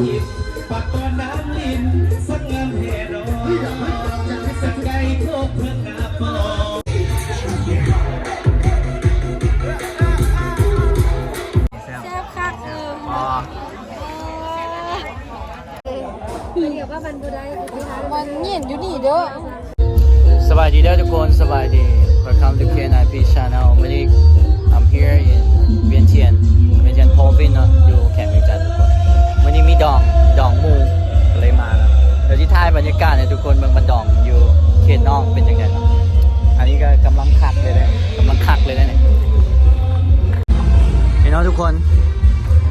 ทิพย์ปากกอนน้ำลินสักงามแห่รอสักไก่โคกเพื่อนาปอแซ่บคักลืมอ๋อเดี๋ยวว่ามันบูได้มันเงียนอยู่นี่เด้อสบายดีเด้อทุกคนสบายดี Welcome to KNIP Channel วันนี้ I'm here in เวียนเทียนเวียนเทียนโพวินเนาะ มีดองดองมูก็เลยมาแล้วเดี๋ยวที่ท้ายบรรยากาศเนี่ยทุกคนเมืองบันดองอยู่เขตนอกเป็นยังไงอันนี้ก็กำลังคักเลยนะกำลังคักเลยนะเนี่ยพี่น้องทุกคน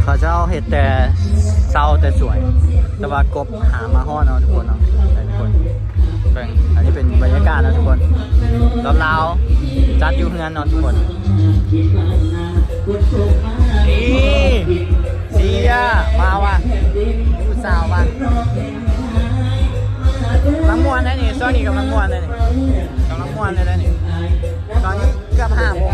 เขาจะเอาเห็ดแต่เศร้าแต่สวย แต่ว่ากบหามาห่อเนาะทุกคนเนาะทุกคนเบิ่งอันนี้เป็นบรรยากาศนะทุกคนรอบๆจัดอยู่เฮือนเนาะทุกคนนี่ เสียมาว่ะผู้สาวว่ะกำลังม่วนเลยนี่ตอนนี้กำลังมวนเลยนี่กำลังมวนเลยนี่ตอนนี้เกือบห้าโมง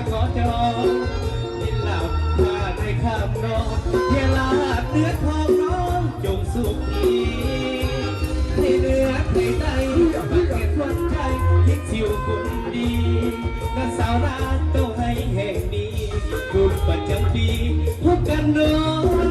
ายมาขอจองกินเหล้ามาในคำนองเวลาเนื้อทองน้องจงสุขีให้เนือให้ใต้บังเก็ตวันใจยคิดชิวคุณดีนักสาวร้านโตให้แห่งนี้บุญประจำปีพบกันน้อง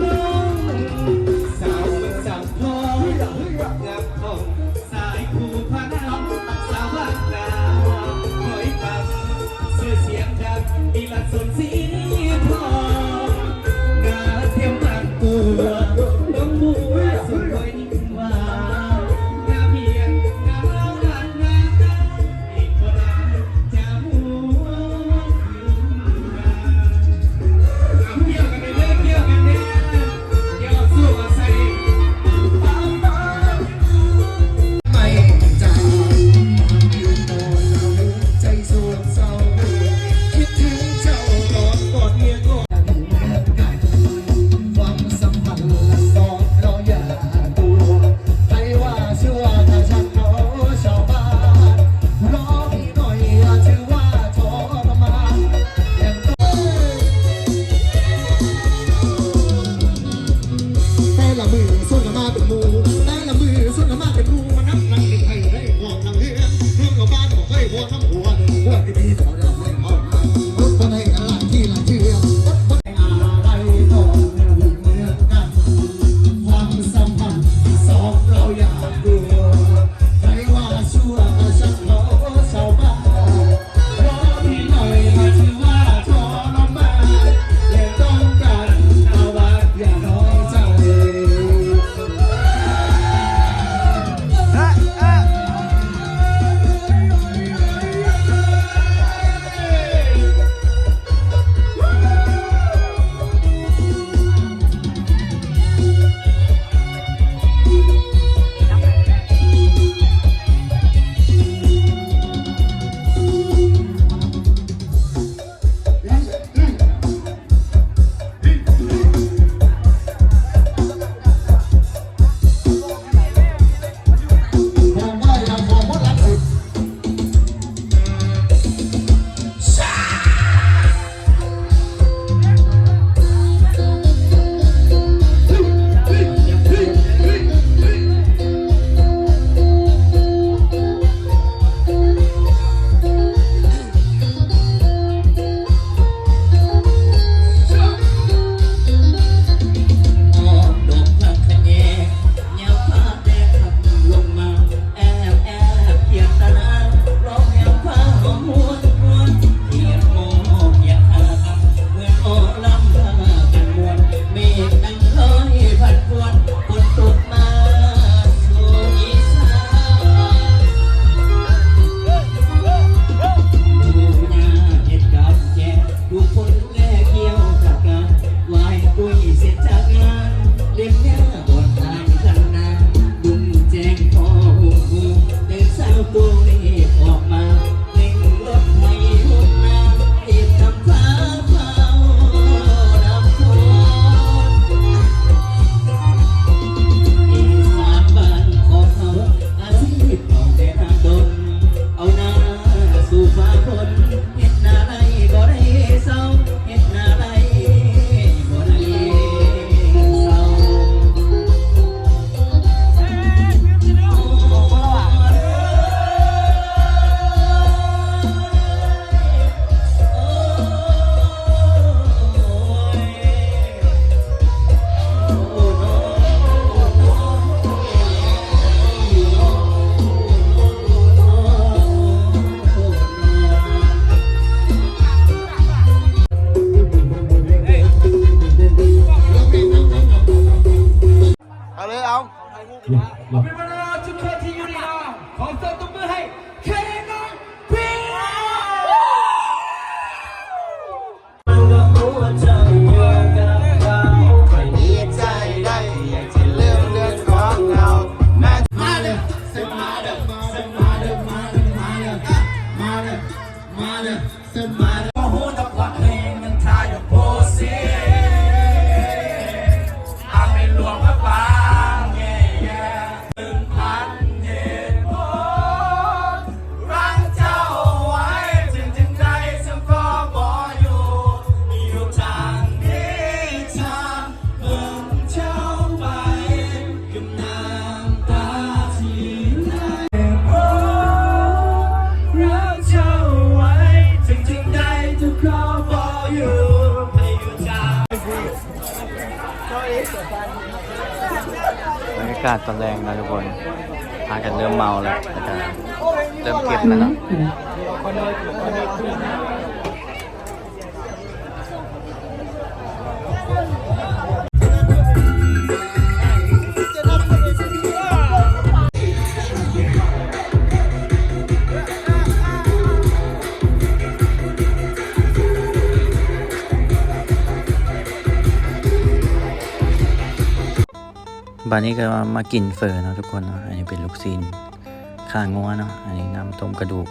เอาเป็นว่าเราทุกคนที่อยู่ในน้องขอเสิร์ฟตบมือให้เคน้องพีมันก็หัวใจอยู่กับเราไปดีใจได้อยากจะลืมเรื่องของเรามาเด้อเสิร์ฟมาเด้อเสิร์ฟมาเด้อมาเด้อมาเด้อากาศตอนแรงนะทุกคนพากันเริ่มเมาแล้วอาจารย์เริ่มเก็บแล้วเนาะ บานนี้ก็มากินเฟอเนาะทุกคนเนาะอันนี้เป็นลูกซีนข่างงัวเนาะอันนี้น้ำต้มกระดูก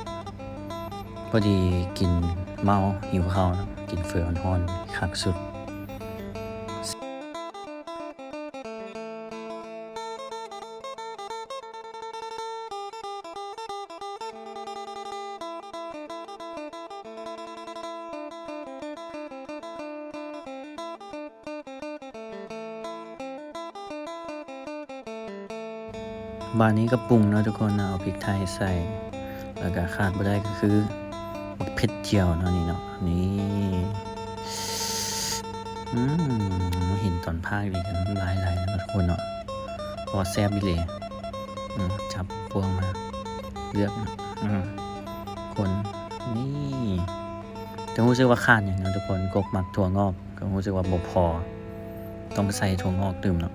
พอดีกินเมาหิวข้าวนะกินเฟออ่อนๆคักสุด บานนี้ก็ปรุงเนาะทุกคนเนะเอาพริกไทยใส่ แล้วก็ขาดไม่ได้ก็คือบักเผ็ดเจียวเนาะนี่เนาะนี่อืมเห็นตอนภาคดีกันหลายๆนะทุกคนเนาะพอแซ่บบิเลยจับพวงมา เลือกนะอคนนี่แต่รู้สึกว่าขาดอย่างนะทุกคนกกหมักถั่วงอกก็รู้สึกว่าบ่พอ ต้องไปใส่ถั่วงอกตื่มเนาะ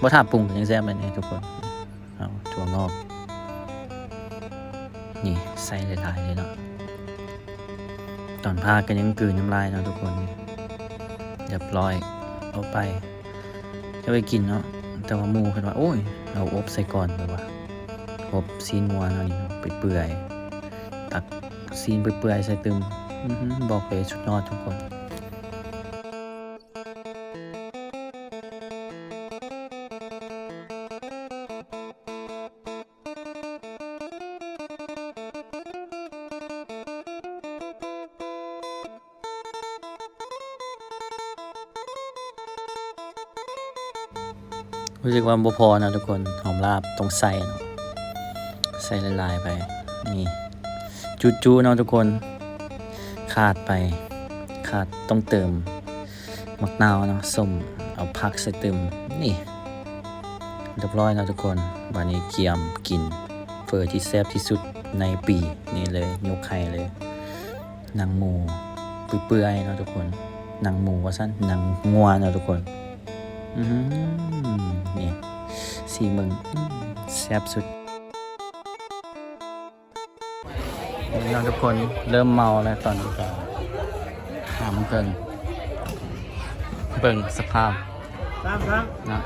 ว่าถ้าปรุงยังแซ่บเลยเนี่ยทุกคน เอาถั่วงอก นี่ใส่หลายๆเลยเนาะตอนพากันยังกลืนน้ำลายเนาะทุกคนเรียบร้อยเอาไปจะไปกินเนาะแต่ว่ามูคิดว่าโอ้ยเราอบใส่ก่อนแบบว่าอบซีนงัวเนาะนี่เนาะเปื่อยๆตักซีนเปื่อยๆใส่ตึมบอกเลยสุดยอดทุกคน รู้สึกว่าบ่พอนะทุกคนหอมลาบต้องใส่นะใส่ละลายๆไปนี่จูจูๆเนาะทุกคน ขาดไป ขาดต้องเติมมักนาวเนาะส้มเอาผักใส่เติมนี่เรียบร้อยนะทุกคนวันนี้เกียมกินเฟอร์ที่แซ่บที่สุดในปีนี่เลยยกไข่เลยนังหมูเปื่อยๆเนาะทุกคนนังหมูว่าสั้นนังงัวเนาะทุกคน อืมนี่สีเมึงอืมแซ่บสุดนี่เราทุกคนเริ่มเมาแล้วตอนนี้ก็ถามเกินเบิ่งสภาพตามครับนะ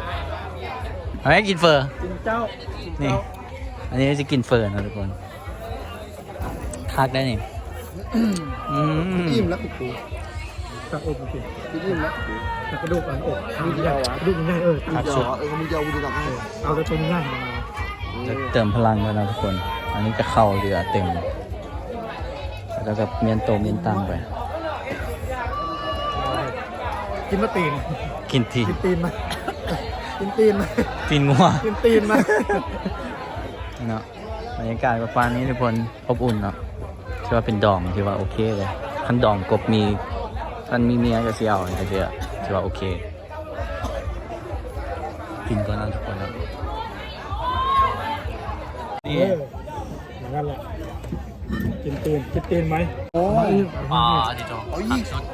เอาให้กินเฟอร์กินเจ้านี่อันนี้จะกินเฟอร์นะทุกคนคักได้นี่อืมอิ่มแล้วกูตักอกโอเคอิ่มแล้ว ตักกระดูกอันอกดูดีกว่ากระดูกง่ายเออคักสุด เออมึงจะเอากูดูกับให้เอาแต่ตัวง่ายมาจะเติมพลังแล้วนะทุกคน อันนี้ก็เข้าเรือเต็ม แล้วก็เมียนโตเมียนตังไป กินมะตีนกินทีกินตีนมากินตีนมาตีนงัวกินตีนมาเนาะบรรยากาศประมาณนี้ทุกคนอบอุ่นเนาะถือว่าเป็นดองที่ว่าโอเคเลยคันดองกบมีคันมีเมียก็เสียวก็เสีย ถือว่าโอเคกินก็น่าทุกคนเนาะเอนี่ออย่างนั้นแหละกินตีนกินตีนไหมอ๋อที่ตรงขังชุด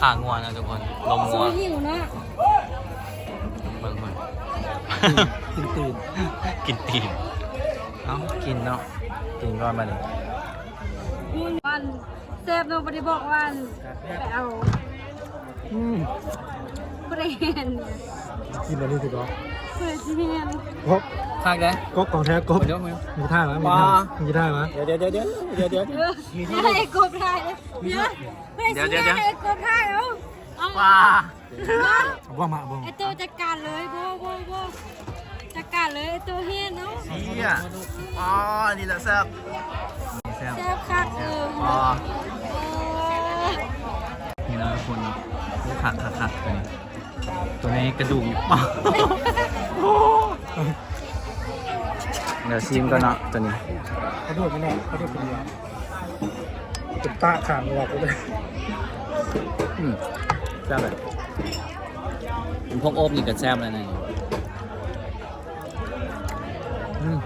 ขางงัวนะทุกคนลมงัสู้วหิวเนาะเบิ่งเบิ่งกินตีนกินตีนเอ้ากินเนาะกินก่อนมาเลยวันเซฟโนบริบอกวันไปเอา อืมเปรนกินอันนี้ถูกต้องเปรนที่เนียนกบคักได้กบของแท้กบเดี๋ยวมึงมีท่าไหมมีท่ามีท่าไหมเดี๋ยวเดี๋ยวเดี๋ยวเดี๋ยวเดี๋ยวเออให้กบไทยเดี๋ยวเดี๋ยวเดี๋ยวให้กบไทยเอาเอาว้าเอาว่ามาบ่ไอตัวจัดการเลยโบโบโบจัดการเลยไอตัวเฮียนเนาะเชี่ยอ๋อนี่แหละแซ่บแซ่บแซ่บคักเอออ๋อเออนี่นะทุกคน คักคักคักตัวนี้ตัวนี้กระดูกอยู่ป่ะเดี๋ยวซิมก่อนเนาะตัวนี้เขาโดดไม่แน่เขาโดดคนเดียวเป็นตาขางหลอกเลยอืมแซ่บเลยเป็นพวกโอบนี่ก็แซ่บเลยนะอืม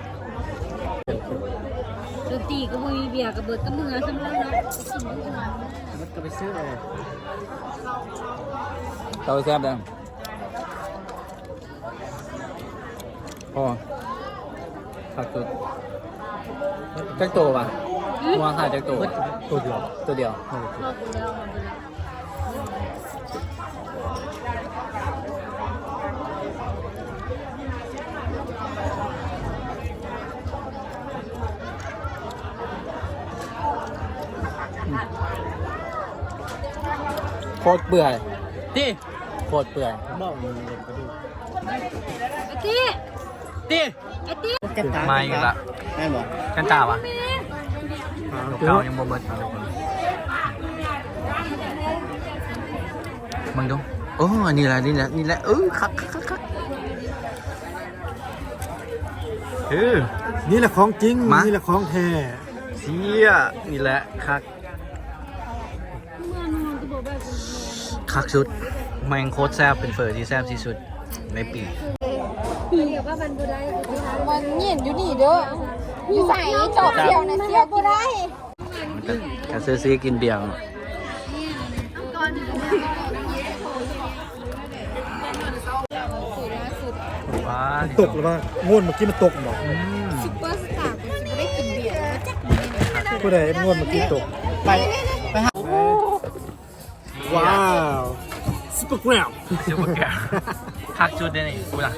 ดนตรี ก็บ่มีเบียร์กับเบิดกับมือสำหรับเนาะกินมื้อหลังมันก็ไปซื้อเลยเตาแซ่บดังพอขาดตัวจักตัวป่ะวางขาดจักตัวตัวเดียวตัวเดียวเรากูแล้วมันเลย โคตรเปื่อยที่โคตรเปื่อยบอกมันเล็กกระดูกไอ้ตี้ที่ไอ้ตี้มาอีกละแม่นบ่กันตาวะแม่ลูกเก่ายังบ่เบิดเอาทุกคนมึงดูโอ้อันนี้แหละนี่แหละนี่แหละเออคักคักคักคักเออนี่แหละของจริงมานี่แหละของแท้เชี่ยนี่แหละคัก เมื่อนูนก็บอกแบบ คักสุด แมงโคตรแซ่บเป็นเฟอร์ที่แซ่บที่สุดในปีเดี๋ยวว่ามันบ่ได้ที่ร้านมันเห็นอยู่นี่เด้ออยู่ใส่จอบเที่ยวนะเที่ยวกินได้กาซื้อซีกินเบียร์ว้ามันตกหรือว่าง่วนเมื่อกี้มันตกบอกอืมซุปเปอร์สตาร์ก็สิบ่ได้กินเบียร์มาจักผู้ใดง่วนเมื่อกี้ตก ไป ไปหาว้าว ซุปเปอร์แกรมซูเปอร์แกร์คักสุดเลยนี่กูล่ะ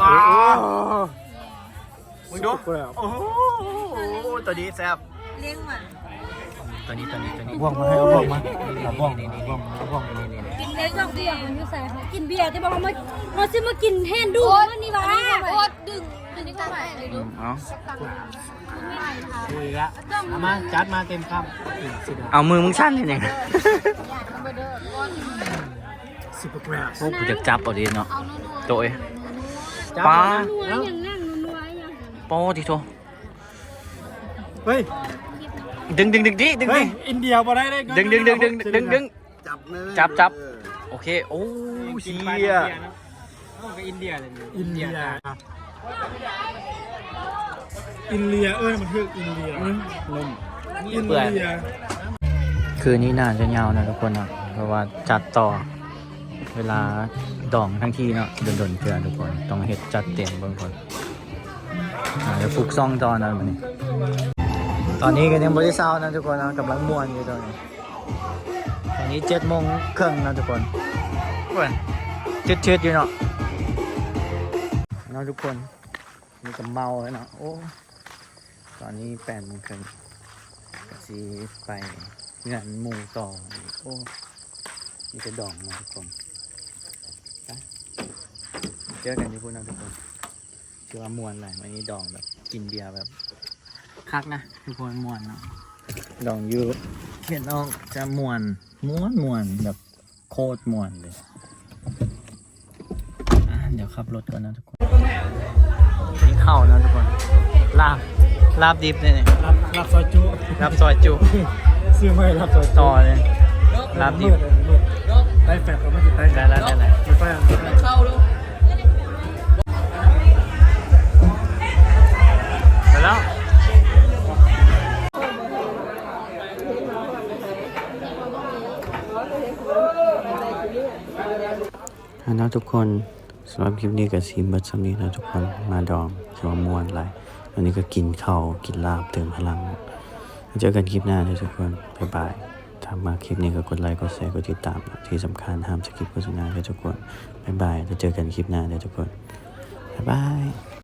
ว้าวมึงดูซุปเปอร์แกรมโอ้โหตัวนี้แซ่บเลี้ยงมันตัวนี้ตัวนี้ตัวนี้บ่วงมาให้เอาบ่วงมาเอาบ่วงเอาบ่วงเอาบ่วงนี่นี่นี่กินเลี้ยงเบียร์มันอยู่ใส่เขากินเบียร์แต่บอกว่ามามาซื้อมากินแทนดูมันนี่หว่าโอ๊ตดึงดึงนี่ก็ได้เลยอืดูมเอาคุยละเอามาจัดมาเต็มคำสุดยอดเอามือมึงสั้นเลยเนี่ย ซุปเปอร์แกรมโอ้กูจะจับเอาดีเนาะเอานัวโตเอ้ยจับป้ามานัวเอ้าอย่างนั่งนัวอย่างโป้ทีโตเฮ้ย ดึงดึงดึงดิดึงเฮ้ดิย อินเดียบ่ได้เลยดึงดึงดึงดึงดึงดึง จับแม่จับจับ โอเค โอ้เชียอินเดียอินเดียอินเดียเอ้ยมันคืออินเดียนุ่มอินเปื่อยเดียคืนนี้น่าจะยาวนะทุกคนนะเพราะว่าจัดต่อ เวลาดองทั้งทีเนาะโดนๆเพื่อทุกคนต้องเฮ็ดจัดเต็มเบิ่งคนอาจจะฟุกซ่องตอนนั้นมันนี่ตอนนี้ก็ยังบริษัทนะทุกคนนะกำลังม่วนอยู่ตอนนี้ตอนนี้เจ็ดโมงครึ่งนะทุกคนเว้ยชืดๆอยู่เนาะเนาะทุกคนนี่ก็เมาแล้วเนาะโอ้ตอนนี้แปดโมงครึ่งก็สีไปงานหมู่ต่อโอ้นี่จะดองนะทุกคน เจอกันที่พุ่นนะทุกคนเชื่อว่ามวนแหละวันนี้ดองแบบกินเบียร์แบบคักนะทุกคนมวนเนาะดองอยู่เพียนน้องจะมวนม้วนมวนแบบโคตรมวนเลยอะเดี๋ยวขับรถก่อนนะทุกคนนี่เข้านะทุกคนลาบลาบดิบเนี่ยรับรับซอยจุลาบซอยจุซื้อไม่รับซอยจุต่อเลยลาบดิบได้แฟดก็ไม่ติดได้ได้แล้วได้แล้วไม่ไฟเข้าไป ทุกคนสำหรับคลิปนี้กับซีมเบิดสำนี้นะทุกคนมาดองสมมวนไรอันนี้ก็กินข้าวกินลาบเติมพลังเจอกันคลิปหน้านะทุกคนบ๊ายบายถ้ามาคลิปนี้ก็กดไลค์กดแชร์กดติดตามที่สำคัญห้ามสกิปโฆษณาเลยทุกคนบ๊ายบายแล้วเจอกันคลิปหน้าเลยทุกคนบ๊ายบาย